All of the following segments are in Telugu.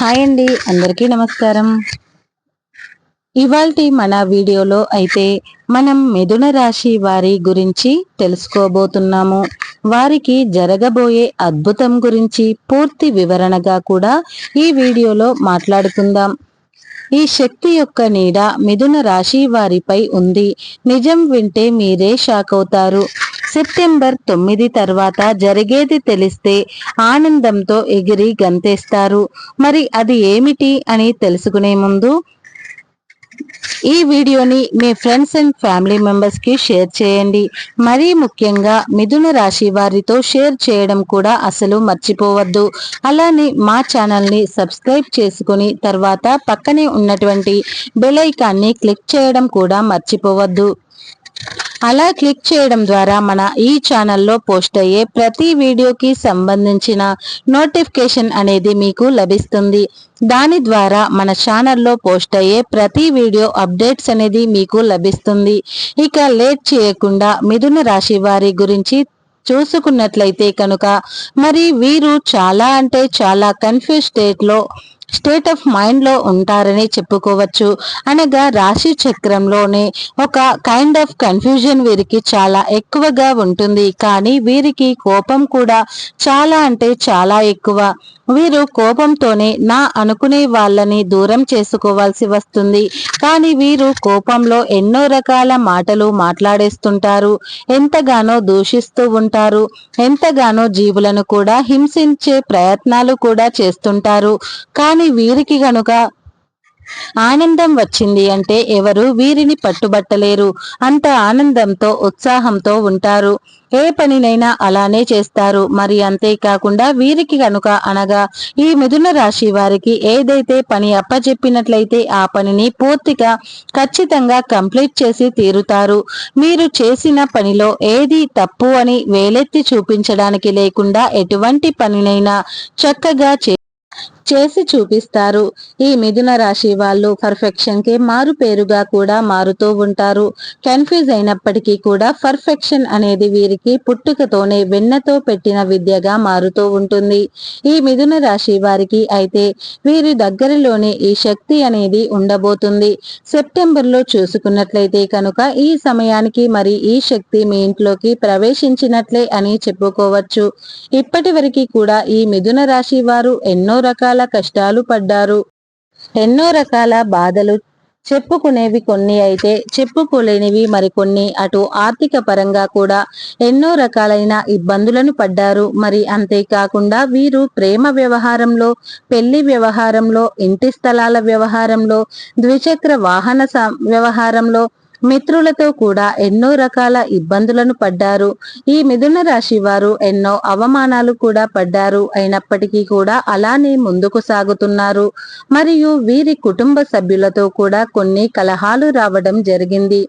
హాయ్ అండి అందరికీ నమస్కారం. ఇవాల్టి మన వీడియోలో అయితే మనం మిథున రాశి వారి గురించి తెలుసుకోబోతున్నాము. వారికి జరగబోయే అద్భుతం గురించి పూర్తి వివరణగా కూడా ఈ వీడియోలో మాట్లాడుకుందాం. ఈ శక్తి యొక్క నీడ మిథున రాశి వారిపై ఉంది. నిజం వింటే మీరే షాక్ అవుతారు. సెప్టెంబర్ తొమ్మిది తర్వాత జరిగేది తెలిస్తే ఆనందంతో ఎగిరి గంతేస్తారు. మరి అది ఏమిటి అని తెలుసుకునే ముందు ఈ వీడియోని మీ ఫ్రెండ్స్ అండ్ ఫ్యామిలీ మెంబర్స్కి షేర్ చేయండి. మరీ ముఖ్యంగా మిథున రాశి వారితో షేర్ చేయడం కూడా అసలు మర్చిపోవద్దు. అలానే మా ఛానల్ని సబ్స్క్రైబ్ చేసుకుని తర్వాత పక్కనే ఉన్నటువంటి బెలైకాన్ని క్లిక్ చేయడం కూడా మర్చిపోవద్దు. అలా క్లిక్ చేయడం ద్వారా మన ఈ ఛానల్లో పోస్ట్ అయ్యే ప్రతి వీడియోకి సంబంధించిన నోటిఫికేషన్ అనేది మీకు లభిస్తుంది. దాని ద్వారా మన ఛానల్లో పోస్ట్ అయ్యే ప్రతి వీడియో అప్డేట్స్ అనేది మీకు లభిస్తుంది. ఇక లేట్ చేయకుండా మిథున రాశి వారి గురించి చూసుకున్నట్లయితే కనుక మరి వీరు చాలా అంటే చాలా కన్ఫ్యూజ్ స్టేట్లో స్టేట్ ఆఫ్ మైండ్లో ఉంటారని చెప్పుకోవచ్చు. అనగా రాశి చక్రంలోనే ఒక కైండ్ ఆఫ్ కన్ఫ్యూజన్ వీరికి చాలా ఎక్కువగా ఉంటుంది. కానీ వీరికి కోపం కూడా చాలా అంటే చాలా ఎక్కువ. వీరు కోపంతోనే నా అనుకునే వాళ్ళని దూరం చేసుకోవాల్సి వస్తుంది. కానీ వీరు కోపంలో ఎన్నో రకాల మాటలు మాట్లాడేస్తుంటారు. ఎంతగానో దూషిస్తూ ఉంటారు. ఎంతగానో జీవులను కూడా హింసించే ప్రయత్నాలు కూడా చేస్తుంటారు. కానీ వీరికి గనుక ఆనందం వచ్చింది అంటే ఎవరు వీరిని పట్టుబట్టలేరు. అంత ఆనందంతో ఉత్సాహంతో ఉంటారు. ఏ పనినైనా అలానే చేస్తారు. మరి అంతేకాకుండా వీరికి కనుక అనగా ఈ మిథున రాశి వారికి ఏదైతే పని అప్పచెప్పినట్లయితే ఆ పనిని పూర్తిగా ఖచ్చితంగా కంప్లీట్ చేసి తీరుతారు. మీరు చేసిన పనిలో ఏది తప్పు అని వేలెత్తి చూపించడానికి లేకుండా ఎటువంటి పనినైనా చక్కగా చే చేసి చూపిస్తారు. ఈ మిథున రాశి వాళ్ళు పర్ఫెక్షన్కి మారు పేరుగా కూడా మారుతూ ఉంటారు. కన్ఫ్యూజ్ అయినప్పటికీ కూడా పర్ఫెక్షన్ అనేది వీరికి పుట్టుకతోనే వెన్నతో పెట్టిన విద్యగా మారుతూ ఉంటుంది. ఈ మిథున రాశి వారికి అయితే వీరి దగ్గరలోనే ఈ శక్తి అనేది ఉండబోతుంది. సెప్టెంబర్లో చూసుకున్నట్లయితే కనుక ఈ సమయానికి మరి ఈ శక్తి మీ ఇంట్లోకి ప్రవేశించినట్లే అని చెప్పుకోవచ్చు. ఇప్పటి కూడా ఈ మిథున రాశి వారు ఎన్నో రకాల రకాల కష్టాలు పడ్డారు. ఎన్నో రకాల బాధలు చెప్పుకునేవి కొన్ని అయితే చెప్పుకోలేనివి మరికొన్ని. అటు ఆర్థిక పరంగా కూడా ఎన్నో రకాలైన ఇబ్బందులను పడ్డారు. మరి అంతేకాకుండా వీరు ప్రేమ వ్యవహారంలో పెళ్ళి వ్యవహారంలో ఇంటి స్థలాల వ్యవహారంలో ద్విచక్ర వాహన వ్యవహారంలో మిత్రులతో కూడా ఎన్నో రకాల ఇబ్బందులను పడ్డారు. ఈ మిథున రాశి వారు ఎన్నో అవమానాలు కూడా పడ్డారు. అయినప్పటికీ కూడా అలానే ముందుకు సాగుతున్నారు. మరియు వీరి కుటుంబ సభ్యులతో కూడా కొన్ని కలహాలు రావడం జరిగింది.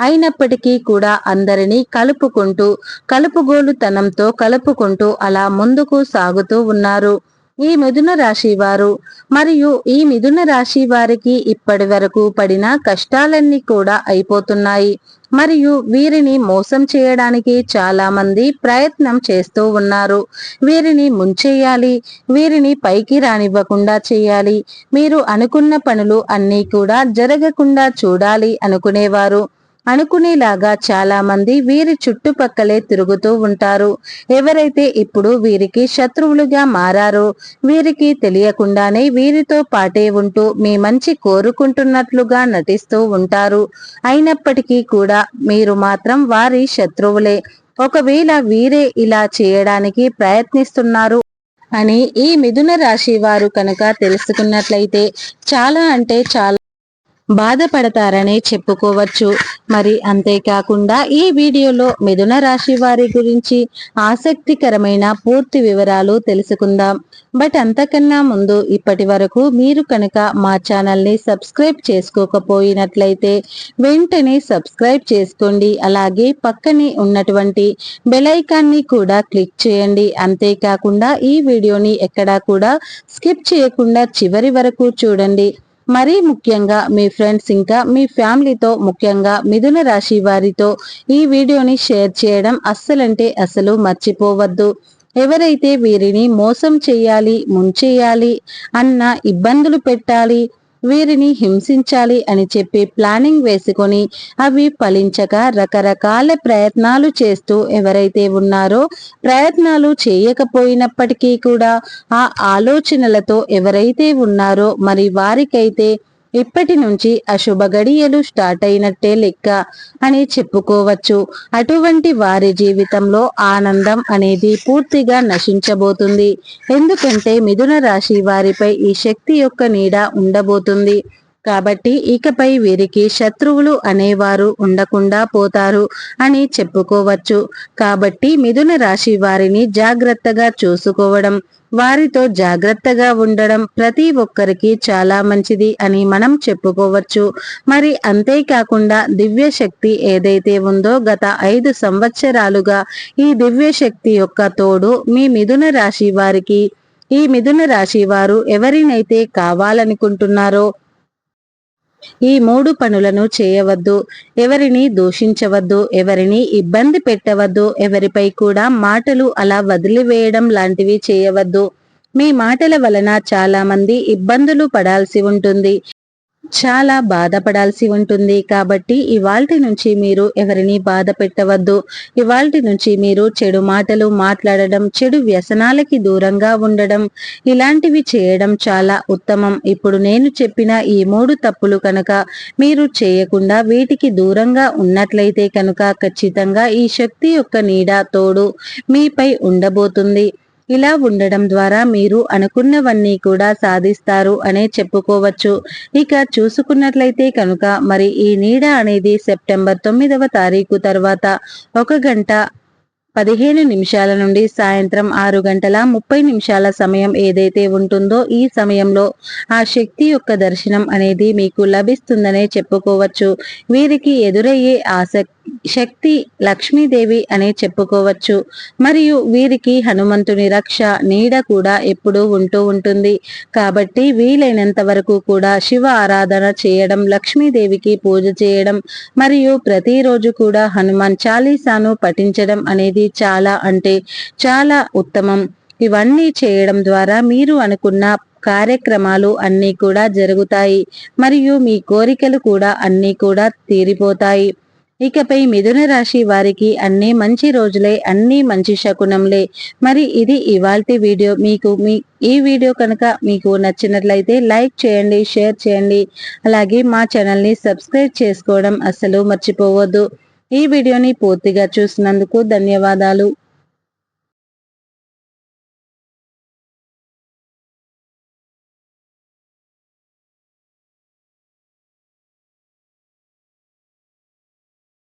అయినప్పటికీ కూడా అందరినీ కలుపుకుంటూ కలుపుగోలుతనంతో కలుపుకుంటూ అలా ముందుకు సాగుతూ ఉన్నారు. ఈ మిథున రాశి వారు. మరియు ఈ మిథున రాశి వారికి ఇప్పటి వరకు పడిన కష్టాలన్నీ కూడా అయిపోతున్నాయి. మరియు వీరిని మోసం చేయడానికి చాలా మంది ప్రయత్నం చేస్తూ ఉన్నారు. వీరిని ముంచేయాలి. వీరిని పైకి రానివ్వకుండా చేయాలి. మీరు అనుకున్న పనులు అన్నీ కూడా జరగకుండా చూడాలి అనుకునేవారు. అనుకునేలాగా చాలా మంది వీరి చుట్టుపక్కలే తిరుగుతూ ఉంటారు. ఎవరైతే ఇప్పుడు వీరికి శత్రువులుగా మారారో వీరికి తెలియకుండానే వీరితో పాటే ఉంటూ మీ మంచి కోరుకుంటున్నట్లుగా నటిస్తూ ఉంటారు. అయినప్పటికీ కూడా మీరు మాత్రం వారి శత్రువులే. ఒకవేళ వీరే ఇలా చేయడానికి ప్రయత్నిస్తున్నారు అని ఈ మిథున రాశి వారు కనుక తెలుసుకున్నట్లయితే చాలా అంటే చాలా బాధపడతారని చెప్పుకోవచ్చు. మరి అంతేకాకుండా ఈ వీడియోలో మిథున రాశి వారి గురించి ఆసక్తికరమైన పూర్తి వివరాలు తెలుసుకుందాం. బట్ అంతకన్నా ముందు ఇప్పటి వరకు మీరు కనుక మా ఛానల్ని సబ్స్క్రైబ్ చేసుకోకపోయినట్లయితే వెంటనే సబ్స్క్రైబ్ చేసుకోండి. అలాగే పక్కనే ఉన్నటువంటి బెలైకాన్ని కూడా క్లిక్ చేయండి. అంతేకాకుండా ఈ వీడియోని ఎక్కడా కూడా స్కిప్ చేయకుండా చివరి వరకు చూడండి. మరీ ముఖ్యంగా మీ ఫ్రెండ్స్ ఇంకా మీ ఫ్యామిలీతో ముఖ్యంగా మిథున రాశి వారితో ఈ వీడియోని షేర్ చేయడం అస్సలంటే అసలు మర్చిపోవద్దు. ఎవరైతే వీరిని మోసం చేయాలి ముంచేయాలి అన్న ఇబ్బందులు పెట్టాలి వీరిని హింసించాలి అని చెప్పి ప్లానింగ్ వేసుకొని అవి ఫలించక రకరకాల ప్రయత్నాలు చేస్తూ ఎవరైతే ఉన్నారో ప్రయత్నాలు చేయకపోయినప్పటికీ కూడా ఆ ఆలోచనలతో ఎవరైతే ఉన్నారో మరి వారికైతే ఇప్పటి నుంచి అశుభ గడియలు స్టార్ట్ అయినట్టే లెక్క అని చెప్పుకోవచ్చు. అటువంటి వారి జీవితంలో ఆనందం అనేది పూర్తిగా నశించబోతుంది. ఎందుకంటే మిథున రాశి వారిపై ఈ శక్తి యొక్క నీడ ఉండబోతుంది. కాబట్టి ఇకపై వీరికి శత్రువులు అనేవారు ఉండకుండా పోతారు అని చెప్పుకోవచ్చు. కాబట్టి మిథున రాశి వారిని జాగ్రత్తగా చూసుకోవడం వారితో జాగ్రత్తగా ఉండడం ప్రతి ఒక్కరికి చాలా మంచిది అని మనం చెప్పుకోవచ్చు. మరి అంతేకాకుండా దివ్య శక్తి ఏదైతే ఉందో గత ఐదు సంవత్సరాలుగా ఈ దివ్య శక్తి యొక్క తోడు మీ మిథున రాశి వారికి ఈ మిథున రాశి వారు ఎవరినైతే కావాలనుకుంటున్నారో ఈ మూడు పనులను చేయవద్దు. ఎవరిని దూషించవద్దు. ఎవరిని ఇబ్బంది పెట్టవద్దు. ఎవరిపై కూడా మాటలు అలా వదిలివేయడం లాంటివి చేయవద్దు. మీ మాటల వలన చాలా మంది ఇబ్బందులు పడాల్సి ఉంటుంది. చాలా బాధపడాల్సి ఉంటుంది. కాబట్టి ఇవాల్టి నుంచి మీరు ఎవరిని బాధ పెట్టవద్దు. ఇవాల్టి నుంచి మీరు చెడు మాటలు మాట్లాడడం చెడు వ్యసనాలకి దూరంగా ఉండడం ఇలాంటివి చేయడం చాలా ఉత్తమం. ఇప్పుడు నేను చెప్పిన ఈ మూడు తప్పులు కనుక మీరు చేయకుండా వీటికి దూరంగా ఉన్నట్లయితే కనుక ఖచ్చితంగా ఈ శక్తి యొక్క నీడ తోడు మీపై ఉండబోతుంది. ఇలా ఉండడం ద్వారా మీరు అనుకున్నవన్నీ కూడా సాధిస్తారు అనే చెప్పుకోవచ్చు. ఇక చూసుకున్నట్లయితే కనుక మరి ఈ నీడ అనేది సెప్టెంబర్ తొమ్మిదవ తారీఖు తర్వాత ఒక గంట పదిహేను నిమిషాల నుండి సాయంత్రం ఆరు గంటల ముప్పై నిమిషాల సమయం ఏదైతే ఉంటుందో ఈ సమయంలో ఆ శక్తి యొక్క దర్శనం అనేది మీకు లభిస్తుందనే చెప్పుకోవచ్చు. వీరికి ఎదురయ్యే ఆసక్తి శక్తి లక్ష్మీదేవి అనే చెప్పుకోవచ్చు. మరియు వీరికి హనుమంతుని రక్ష నీడ కూడా ఎప్పుడూ ఉంటూ ఉంటుంది. కాబట్టి వీలైనంత వరకు కూడా శివ ఆరాధన చేయడం లక్ష్మీదేవికి పూజ చేయడం మరియు ప్రతిరోజు కూడా హనుమాన్ చాలీసాను పఠించడం అనేది చాలా అంటే చాలా ఉత్తమం. ఇవన్నీ చేయడం ద్వారా మీరు అనుకున్న కార్యక్రమాలు అన్నీ కూడా జరుగుతాయి. మరియు మీ కోరికలు కూడా అన్నీ కూడా తీరిపోతాయి. ఇకపై మిథున రాశి వారికి అన్ని మంచి రోజులే అన్ని మంచి శకునంలే. మరి ఇది ఇవాల్టి వీడియో. మీకు మీ ఈ వీడియో కనుక మీకు నచ్చినట్లయితే లైక్ చేయండి షేర్ చేయండి. అలాగే మా ఛానల్ని సబ్స్క్రైబ్ చేసుకోవడం అస్సలు మర్చిపోవద్దు. ఈ వీడియోని పూర్తిగా చూసినందుకు ధన్యవాదాలు.